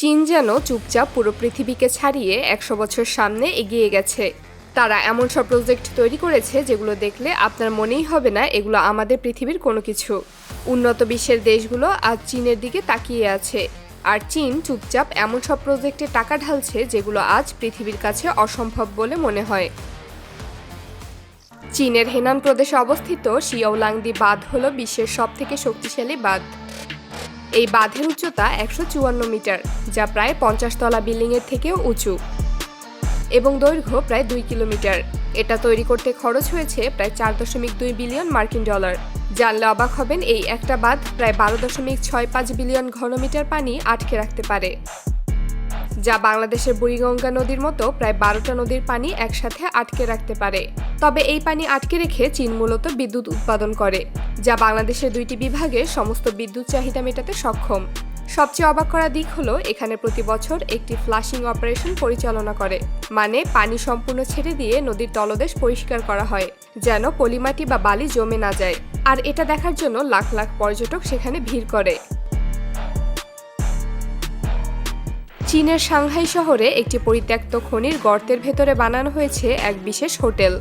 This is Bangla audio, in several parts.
চীন যেন চুপচাপ পুরো পৃথিবীকে ছাড়িয়ে একশো বছর সামনে এগিয়ে গেছে। তারা এমন সব প্রজেক্ট তৈরি করেছে যেগুলো দেখলে আপনার মনেই হবে না এগুলো আমাদের পৃথিবীর কোনো কিছু। উন্নত বিশ্বের দেশগুলো আজ চীনের দিকে তাকিয়ে আছে। আর চীন চুপচাপ এমন সব প্রজেক্টে টাকা ঢালছে যেগুলো আজ পৃথিবীর কাছে অসম্ভব বলে মনে হয়। চীনের হেনান প্রদেশে অবস্থিত শিয়াওলাংদি বাঁধ হল বিশ্বের সবথেকে শক্তিশালী বাঁধ। এই বাঁধের উচ্চতা একশো চুয়ান্ন মিটার, যা প্রায় পঞ্চাশ তলা বিল্ডিংয়ের থেকেও উঁচু এবং দৈর্ঘ্য প্রায় দুই কিলোমিটার। এটা তৈরি করতে খরচ হয়েছে প্রায় চার দশমিক দুই বিলিয়ন মার্কিন ডলার। জানলে অবাক হবেন, এই একটা বাঁধ প্রায় বারো দশমিক ছয় পাঁচ বিলিয়ন ঘনমিটার পানি আটকে রাখতে পারে। যা বাংলাদেশের বুড়িগঙ্গা নদীর মতো প্রায় বারোটা নদীর পানি একসাথে আটকে রাখতে পারে। তবে এই পানি আটকে রেখে চীন মূলত বিদ্যুৎ উৎপাদন করে, যা বাংলাদেশের দুইটি বিভাগে সমস্ত বিদ্যুৎ চাহিদা মেটাতে সক্ষম। সবচেয়ে অবাক করা দিক হলো, এখানে প্রতি বছর একটি ফ্লাশিং অপারেশন পরিচালনা করে মানে পানি সম্পূর্ণ ছেড়ে দিয়ে নদীর তলদেশ পরিষ্কার করা হয়, যেন পলিমাটি বা বালি জমে না যায়। আর এটা দেখার জন্য লাখ লাখ পর্যটক সেখানে ভিড় করে। চীনের সাংহাই শহরে একটি পরিত্যক্ত খনির গর্তের ভেতরে বানানো হয়েছে এক বিশেষ হোটেল।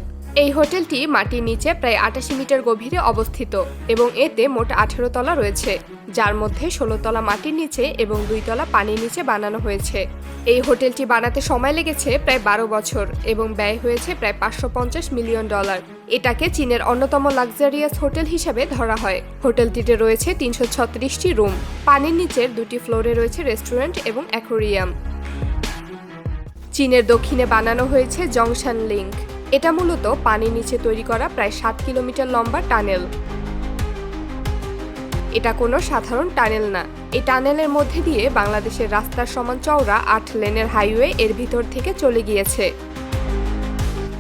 এই হোটেলটি মাটির নিচে প্রায় আটাশি মিটার গভীরে অবস্থিত এবং এতে মোট আঠেরো তলা রয়েছে, যার মধ্যে ষোলো তলা মাটির নিচে এবং দুই তলা পানির নিচে বানানো হয়েছে। এই হোটেলটি বানাতে সময় লেগেছে প্রায় বারো বছর এবং ব্যয় হয়েছে প্রায় পাঁচশো পঞ্চাশ মিলিয়ন ডলার। এটাকে চীনের অন্যতম লাক্সারিয়াস হোটেল হিসেবে ধরা হয়। হোটেলটিতে রয়েছে তিনশো ছত্রিশটি রুম। পানির নিচের দুটি ফ্লোরে রয়েছে রেস্টুরেন্ট এবং অ্যাকোরিয়াম। চীনের দক্ষিণে বানানো হয়েছে জংশান লিঙ্ক। এটা মূলত পানির নিচে তৈরি করা প্রায় সাত কিলোমিটার লম্বা টানেল। এটা কোনো সাধারণ টানেল না। এই টানেলের মধ্যে দিয়ে বাংলাদেশের রাস্তার সমান চওড়া আট লেনের হাইওয়ে এর ভিতর থেকে চলে গিয়েছে।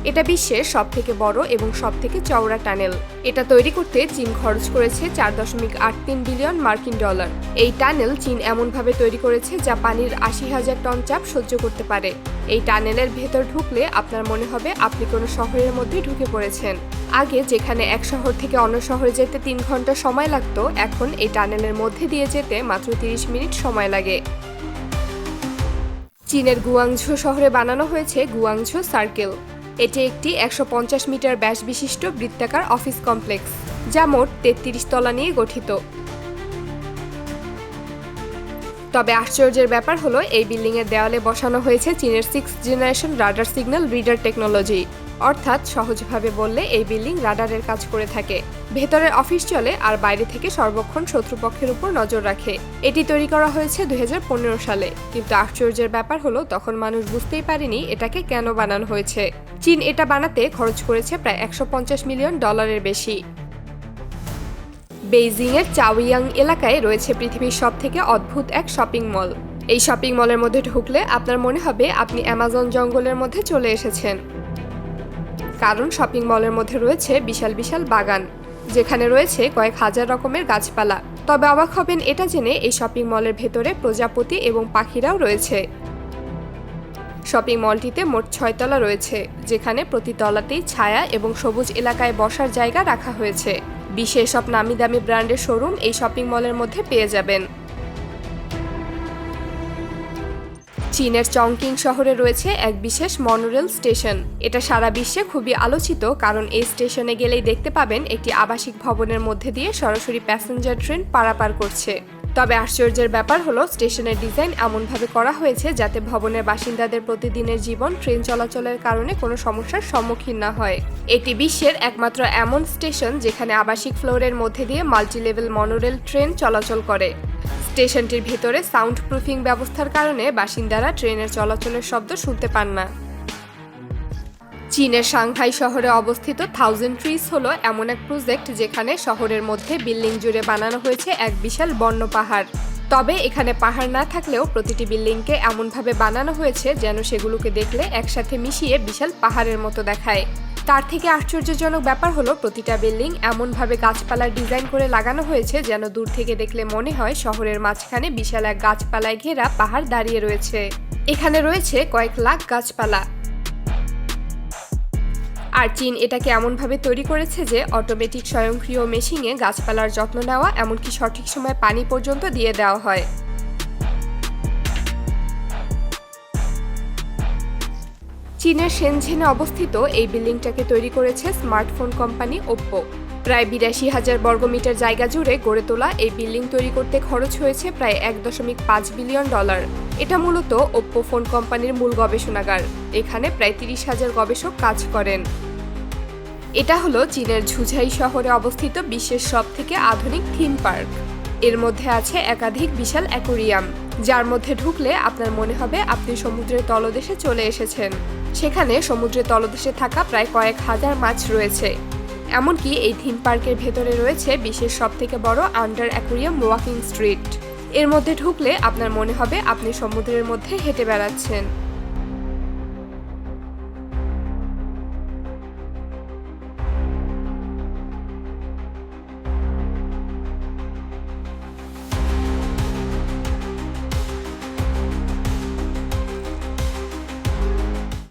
এটা বিশ্বের সব থেকে বড় এবং সব থেকে চওড়া টানেল। এটা তৈরি করতে চীন খরচ করেছে চার দশমিক আট তিন বিলিয়ন মার্কিন ডলার। এই টানেল চীন এমনভাবে তৈরি করেছে যা পানির আশি হাজার টন চাপ সহ্য করতে পারে। এই টানেলের ভেতর ঢুকলে আপনার মনে হবে আপনি কোনো শহরের মধ্যে ঢুকে পড়েছেন। আগে যেখানে এক শহর থেকে অন্য শহরে যেতে তিন ঘণ্টা সময় লাগতো, এখন এই টানেলের মধ্যে দিয়ে যেতে মাত্র তিরিশ মিনিট সময় লাগে। চীনের গুয়াংঝো শহরে বানানো হয়েছে গুয়াংঝো সার্কেল। এটি একটি একশো পঞ্চাশ মিটার ব্যাস বিশিষ্ট বৃত্তাকার অফিস কমপ্লেক্স, যা মোট তেত্রিশ তলা নিয়ে গঠিত। তবে আশ্চর্যের ব্যাপার হলো, এই বিল্ডিংয়ের দেওয়ালে বসানো হয়েছে চীনের six generation radar signal reader technology. অর্থাৎ সহজভাবে বললে এই বিল্ডিং রাডারের কাজ করে থাকে। ভেতরের অফিস চলে আর বাইরে থেকে সর্বক্ষণ শত্রুপক্ষের উপর নজর রাখে। এটি তৈরি করা হয়েছে দুই হাজার পনেরো সালে। কিন্তু আশ্চর্যের ব্যাপার হলো, তখন মানুষ বুঝতেই পারেনি এটাকে কেন বানানো হয়েছে। চীন এটা বানাতে খরচ করেছে প্রায় একশো পঞ্চাশ মিলিয়ন ডলারের বেশি। বেইজিংয়ের চাওয়াং এলাকায় রয়েছে পৃথিবীর সব থেকে অদ্ভুত এক শপিং মল। এই শপিং মলের মধ্যে ঢুকলে আপনার মনে হবে আপনি অ্যামাজন জঙ্গলের মধ্যে চলে এসেছেন। কারণ শপিং মলের মধ্যে রয়েছে বিশাল বিশাল বাগান, যেখানে রয়েছে কয়েক হাজার রকমের গাছপালা। তবে অবাক হবেন এটা জেনে এই শপিং মলের ভেতরে প্রজাপতি এবং পাখিরাও রয়েছে। শপিং মলটিতে মোট ছয়তলা রয়েছে, যেখানে প্রতি তলাতেই ছায়া এবং সবুজ এলাকায় বসার জায়গা রাখা হয়েছে। বিশেষ সব নামি দামি ব্র্যান্ডের শোরুম এই শপিং মলের মধ্যে পেয়ে যাবেন। চীনের চংকিং শহরে রয়েছে এক বিশেষ মনোরেল স্টেশন। এটা সারা বিশ্বে খুবই আলোচিত, কারণ এই স্টেশনে গেলেই দেখতে পাবেন একটি আবাসিক ভবনের মধ্যে দিয়ে সরাসরি প্যাসেঞ্জার ট্রেন পারাপার করছে। তবে আশ্চর্যের ব্যাপার হলো, স্টেশনের ডিজাইন এমনভাবে করা হয়েছে যাতে ভবনের বাসিন্দাদের প্রতিদিনের জীবন ট্রেন চলাচলের কারণে কোনো সমস্যার সম্মুখীন না হয়। এটি বিশ্বের একমাত্র এমন স্টেশন যেখানে আবাসিক ফ্লোরের মধ্যে দিয়ে মাল্টি লেভেল মনোরেল ট্রেন চলাচল করে। স্টেশনটির ভেতরে সাউন্ড প্রুফিং ব্যবস্থার কারণে বাসিন্দারা ট্রেনের চলাচলের শব্দ শুনতে পান না। চীনের সাংহাই শহরে অবস্থিত থাউজেন্ড ট্রিজ হলো এমন এক প্রজেক্ট যেখানে শহরের মধ্যে বিল্ডিং জুড়ে বানানো হয়েছে এক বিশাল বন্য পাহাড়। তবে এখানে পাহাড় না থাকলেও প্রতিটি বিল্ডিংকে এমনভাবে বানানো হয়েছে যেন সেগুলোকে দেখলে একসাথে মিশিয়ে বিশাল পাহাড়ের মতো দেখায়। তার থেকে আশ্চর্যজনক ব্যাপার হলো, প্রতিটা বিল্ডিং এমনভাবে গাছপালার ডিজাইন করে লাগানো হয়েছে যেন দূর থেকে দেখলে মনে হয় শহরের মাঝখানে বিশাল এক গাছপালায় ঘেরা পাহাড় দাঁড়িয়ে রয়েছে। এখানে রয়েছে কয়েক লাখ গাছপালা। আর চীন এটাকে এমনভাবে তৈরি করেছে যে, অটোমেটিক স্বয়ংক্রিয় মেশিনে গাছপালার যত্ন নেওয়া এমনকি সঠিক সময়ে পানি পর্যন্ত দিয়ে দেওয়া হয়। চীনের সেনঝেনে অবস্থিত এই বিল্ডিংটাকে তৈরি করেছে স্মার্টফোন কোম্পানি ওপ্পো। প্রায় বিরাশি হাজার বর্গমিটার জায়গা জুড়ে গড়ে তোলা এই বিল্ডিং তৈরি করতে খরচ হয়েছে প্রায় এক দশমিক পাঁচ বিলিয়ন ডলার। এটা মূলত ওপ্পো ফোন কোম্পানির মূল গবেষণাগার। এখানে প্রায় তিরিশ হাজার গবেষক কাজ করেন। এটা হলো চীনের ঝুঝাই শহরে অবস্থিত বিশ্বের সব থেকে আধুনিক থিম পার্ক। এর মধ্যে আছে একাধিক বিশাল অ্যাকোরিয়াম, যার মধ্যে ঢুকলে আপনার মনে হবে আপনি সমুদ্রের তলদেশে চলে এসেছেন। সেখানে সমুদ্রের তলদেশে থাকা প্রায় কয়েক হাজার মাছ রয়েছে। এমনকি এই থিম পার্কের ভেতরে রয়েছে বিশ্বের সব থেকে বড় আন্ডার অ্যাকুরিয়াম ওয়াকিং স্ট্রিট। এর মধ্যে ঢুকলে আপনার মনে হবে আপনি সমুদ্রের মধ্যে হেঁটে বেড়াচ্ছেন।